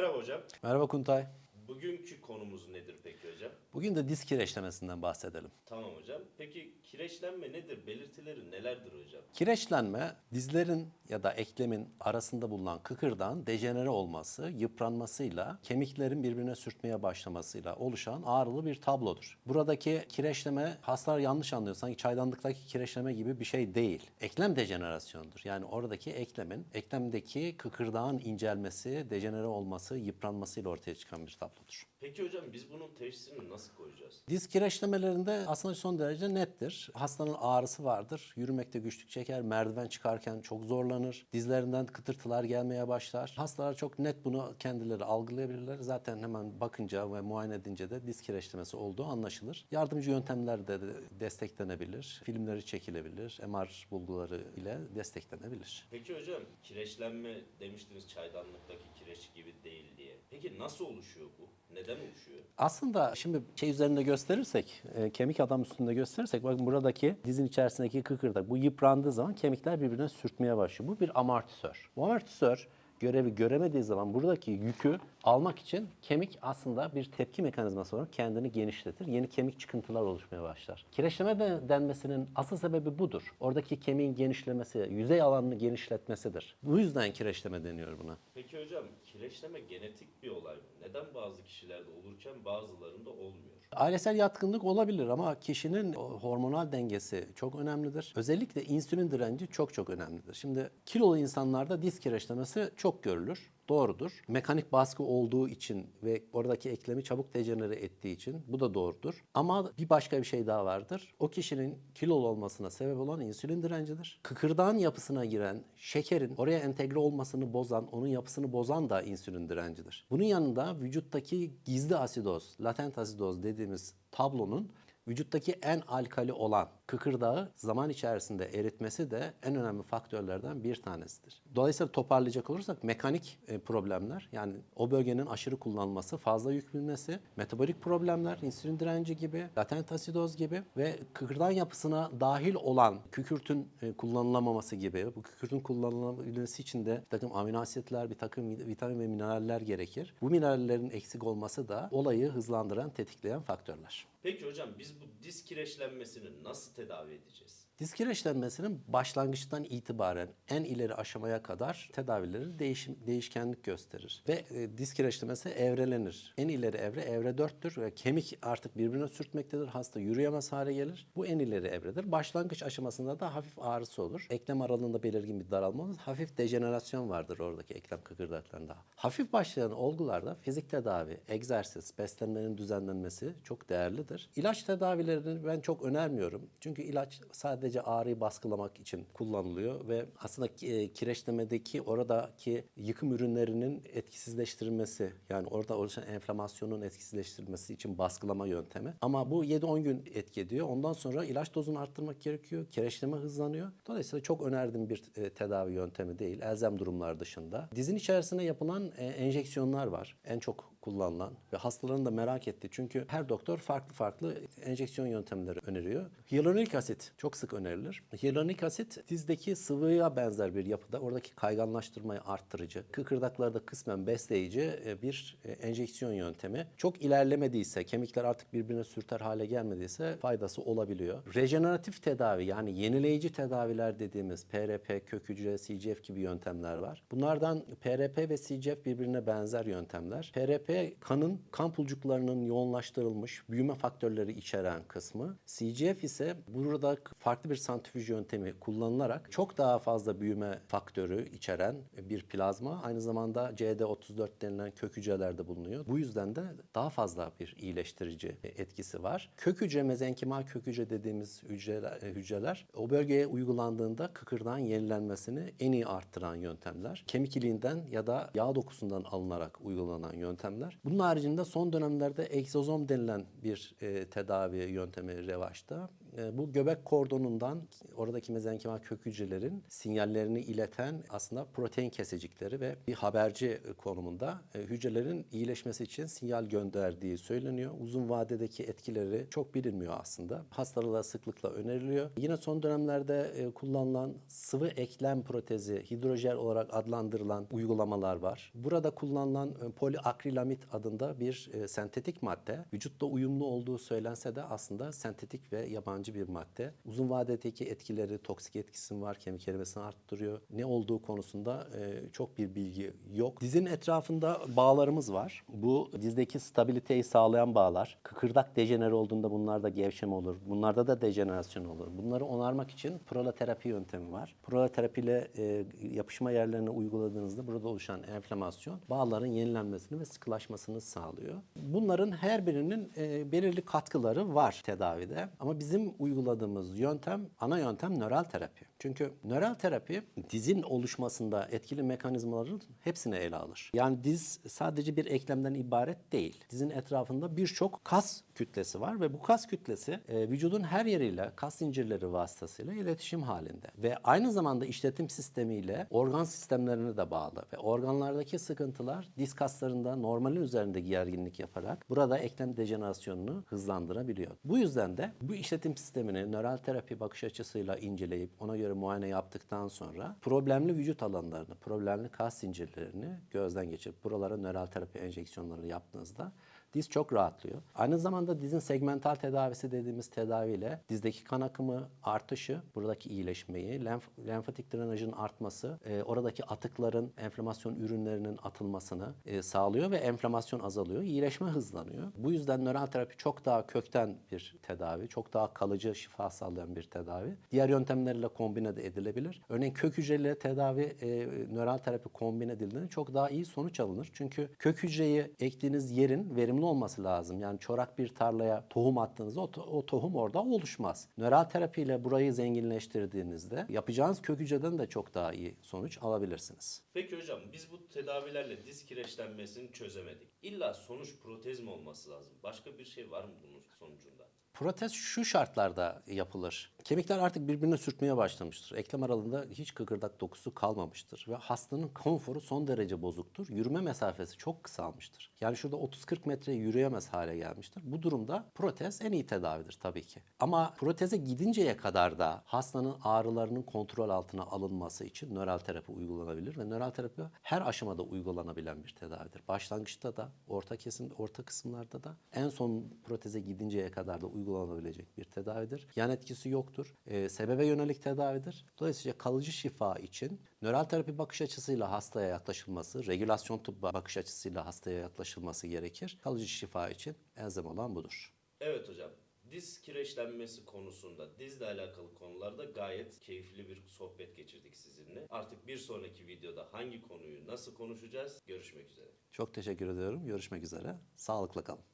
Merhaba hocam. Merhaba Kuntay. Bugünkü konumuz nedir peki hocam? Bugün de diz kireçlemesinden bahsedelim. Tamam hocam. Peki kireçlenme nedir? Belirtileri nelerdir hocam? Kireçlenme dizlerin ya da eklemin arasında bulunan kıkırdağın dejenere olması, yıpranmasıyla, kemiklerin birbirine sürtmeye başlamasıyla oluşan ağrılı bir tablodur. Buradaki kireçleme hastalar yanlış anlıyor. Sanki çaydanlıktaki kireçleme gibi bir şey değil. Eklem dejenerasyonudur. Yani oradaki eklemin, eklemdeki kıkırdağın incelmesi, dejenere olması, yıpranmasıyla ortaya çıkan bir tablodur. Peki hocam biz bunun teşhisini nasıl koyacağız? Diz kireçlemelerinde aslında son derece nettir. Hastanın ağrısı vardır. Yürümekte güçlük çeker. Merdiven çıkarken çok zorlanır. Dizlerinden kıtırtılar gelmeye başlar. Hastalar çok net bunu kendileri algılayabilirler. Zaten hemen bakınca ve muayene edince de diz kireçlemesi olduğu anlaşılır. Yardımcı yöntemler de desteklenebilir. Filmleri çekilebilir. MR bulguları ile desteklenebilir. Peki hocam kireçlenme demiştiniz çaydanlıktaki kireç gibi değil. Peki nasıl oluşuyor bu? Neden oluşuyor? Aslında şimdi şey üzerinde gösterirsek, e, kemik adam üstünde gösterirsek bakın buradaki dizin içerisindeki kıkırdak bu yıprandığı zaman kemikler birbirine sürtmeye başlıyor. Bu bir amortisör. Bu amortisör görevi göremediği zaman buradaki yükü almak için kemik aslında bir tepki mekanizması olarak kendini genişletir. Yeni kemik çıkıntılar oluşmaya başlar. Kireçleme de- denmesinin asıl sebebi budur. Oradaki kemiğin genişlemesi, yüzey alanını genişletmesidir. Bu yüzden kireçleme deniyor buna. Peki hocam kireçleme genetik bir olay mı? Neden bazı kişilerde olurken bazılarında olmuyor? Ailesel yatkınlık olabilir ama kişinin hormonal dengesi çok önemlidir. Özellikle insülin direnci çok çok önemlidir. Şimdi kilolu insanlarda diz kireçlemesi çok görülür. Doğrudur. Mekanik baskı olduğu için ve oradaki eklemi çabuk dejenere ettiği için bu da doğrudur. Ama bir başka bir şey daha vardır. O kişinin kilolu olmasına sebep olan insülin direncidir. Kıkırdağın yapısına giren şekerin oraya entegre olmasını bozan, onun yapısını bozan da insülin direncidir. Bunun yanında vücuttaki gizli asidoz, latent asidoz dediğimiz tablonun vücuttaki en alkali olan kıkırdağı zaman içerisinde eritmesi de en önemli faktörlerden bir tanesidir. Dolayısıyla toparlayacak olursak mekanik e, problemler yani o bölgenin aşırı kullanılması, fazla yük binmesi, metabolik problemler, insülin direnci gibi, latent asidoz gibi ve kıkırdağın yapısına dahil olan kükürtün e, kullanılamaması gibi bu kükürtün kullanılabilmesi için de bir takım amino asitler, bir takım vitamin ve mineraller gerekir. Bu minerallerin eksik olması da olayı hızlandıran, tetikleyen faktörler. Peki hocam biz bu diz kireçlenmesini nasıl tedavi edeceğiz? Diz kireçlenmesinin başlangıçtan itibaren en ileri aşamaya kadar tedavileri değişim, değişkenlik gösterir. Ve e, diz kireçlemesi evrelenir. En ileri evre evre 4'tür ve kemik artık birbirine sürtmektedir. Hasta yürüyemez hale gelir. Bu en ileri evredir. Başlangıç aşamasında da hafif ağrısı olur. Eklem aralığında belirgin bir daralma olur. Hafif dejenerasyon vardır oradaki eklem kıkırdaklarında. Hafif başlayan olgularda fizik tedavi, egzersiz, beslenmenin düzenlenmesi çok değerlidir. İlaç tedavilerini ben çok önermiyorum. Çünkü ilaç sadece ağrıyı baskılamak için kullanılıyor ve aslında e, kireçlemedeki oradaki yıkım ürünlerinin etkisizleştirilmesi yani orada oluşan enflamasyonun etkisizleştirilmesi için baskılama yöntemi. Ama bu 7-10 gün etki ediyor. Ondan sonra ilaç dozunu arttırmak gerekiyor. Kireçleme hızlanıyor. Dolayısıyla çok önerdiğim bir e, tedavi yöntemi değil. Elzem durumlar dışında. Dizin içerisine yapılan e, enjeksiyonlar var. En çok kullanılan ve hastaların da merak ettiği çünkü her doktor farklı farklı enjeksiyon yöntemleri öneriyor. Hyaluronik asit çok sık önerilir. Hyaluronik asit dizdeki sıvıya benzer bir yapıda oradaki kayganlaştırmayı arttırıcı, kıkırdaklarda kısmen besleyici e, bir e, enjeksiyon yöntemi. Çok ilerlemediyse, kemikler artık birbirine sürter hale gelmediyse faydası olabiliyor. Rejeneratif tedavi yani yenileyici tedaviler dediğimiz PRP, kök hücre, CGF gibi yöntemler var. Bunlardan PRP ve CGF birbirine benzer yöntemler. PRP kanın kan pulcuklarının yoğunlaştırılmış büyüme faktörleri içeren kısmı. CGF ise burada farklı bir santrifüj yöntemi kullanılarak çok daha fazla büyüme faktörü içeren bir plazma. Aynı zamanda CD34 denilen kök hücrelerde bulunuyor. Bu yüzden de daha fazla bir iyileştirici etkisi var. Kök hücre, mezenkimal kök hücre dediğimiz hücreler, hücreler o bölgeye uygulandığında kıkırdağın yenilenmesini en iyi arttıran yöntemler. Kemik iliğinden ya da yağ dokusundan alınarak uygulanan yöntemler. Bunun haricinde son dönemlerde egzozom denilen bir e, tedavi yöntemi revaçta. E, bu göbek kordonundan oradaki mezenkimal kök hücrelerin sinyallerini ileten aslında protein kesecikleri ve bir haberci konumunda e, hücrelerin iyileşmesi için sinyal gönderdiği söyleniyor. Uzun vadedeki etkileri çok bilinmiyor aslında. Hastalara sıklıkla öneriliyor. Yine son dönemlerde e, kullanılan sıvı eklem protezi, hidrojel olarak adlandırılan uygulamalar var. Burada kullanılan e, poliakrilamit adında bir sentetik madde. Vücutta uyumlu olduğu söylense de aslında sentetik ve yabancı bir madde. Uzun vadedeki etkileri, toksik etkisi var, kemik erimesini arttırıyor. Ne olduğu konusunda e, çok bir bilgi yok. Dizin etrafında bağlarımız var. Bu dizdeki stabiliteyi sağlayan bağlar. Kıkırdak dejenere olduğunda bunlarda gevşeme olur. Bunlarda da dejenerasyon olur. Bunları onarmak için proloterapi yöntemi var. Proloterapi ile e, yapışma yerlerine uyguladığınızda burada oluşan enflamasyon bağların yenilenmesini ve sıkılaşmasını sağlıyor. Bunların her birinin e, belirli katkıları var tedavide. Ama bizim uyguladığımız yöntem, ana yöntem nöral terapi. Çünkü nöral terapi dizin oluşmasında etkili mekanizmaların hepsini ele alır. Yani diz sadece bir eklemden ibaret değil. Dizin etrafında birçok kas kütlesi var ve bu kas kütlesi e, vücudun her yeriyle kas zincirleri vasıtasıyla iletişim halinde. Ve aynı zamanda işletim sistemiyle organ sistemlerine de bağlı. Ve organlardaki sıkıntılar diz kaslarında normalin üzerinde gerginlik yaparak burada eklem dejenerasyonunu hızlandırabiliyor. Bu yüzden de bu işletim sistemini nöral terapi bakış açısıyla inceleyip ona göre muayene yaptıktan sonra problemli vücut alanlarını, problemli kas zincirlerini gözden geçirip buralara nöral terapi enjeksiyonları yaptığınızda diz çok rahatlıyor. Aynı zamanda dizin segmental tedavisi dediğimiz tedaviyle dizdeki kan akımı artışı, buradaki iyileşmeyi, lenf, lenfatik drenajın artması, e, oradaki atıkların, enflamasyon ürünlerinin atılmasını e, sağlıyor ve enflamasyon azalıyor, iyileşme hızlanıyor. Bu yüzden nöral terapi çok daha kökten bir tedavi, çok daha kalıcı şifa sağlayan bir tedavi. Diğer yöntemlerle kombine de edilebilir. Örneğin kök hücreli tedavi, e, nöral terapi kombine edildiğinde çok daha iyi sonuç alınır. Çünkü kök hücreyi ektiğiniz yerin verimli olması lazım. Yani çorak bir tarlaya tohum attığınızda o, to- o tohum orada oluşmaz. Nöral terapiyle burayı zenginleştirdiğinizde yapacağınız kök hücreden de çok daha iyi sonuç alabilirsiniz. Peki hocam biz bu tedavilerle diz kireçlenmesini çözemedik. İlla sonuç protez mi olması lazım? Başka bir şey var mı bunun sonucunda? Protez şu şartlarda yapılır. Kemikler artık birbirine sürtmeye başlamıştır. Eklem aralığında hiç kıkırdak dokusu kalmamıştır. Ve hastanın konforu son derece bozuktur. Yürüme mesafesi çok kısalmıştır. Yani şurada 30-40 metre yürüyemez hale gelmiştir. Bu durumda protez en iyi tedavidir tabii ki. Ama proteze gidinceye kadar da hastanın ağrılarının kontrol altına alınması için nöral terapi uygulanabilir. Ve nöral terapi her aşamada uygulanabilen bir tedavidir. Başlangıçta da, orta kesim, orta kısımlarda da, en son proteze gidinceye kadar da uygulanabilecek bir tedavidir. Yan etkisi yoktur. Ee, sebebe yönelik tedavidir. Dolayısıyla kalıcı şifa için nöral terapi bakış açısıyla hastaya yaklaşılması, regülasyon tıbbı bakış açısıyla hastaya yaklaşılması gerekir. Kalıcı şifa için elzem olan budur. Evet hocam. Diz kireçlenmesi konusunda, dizle alakalı konularda gayet keyifli bir sohbet geçirdik sizinle. Artık bir sonraki videoda hangi konuyu nasıl konuşacağız? Görüşmek üzere. Çok teşekkür ediyorum. Görüşmek üzere. Sağlıkla kalın.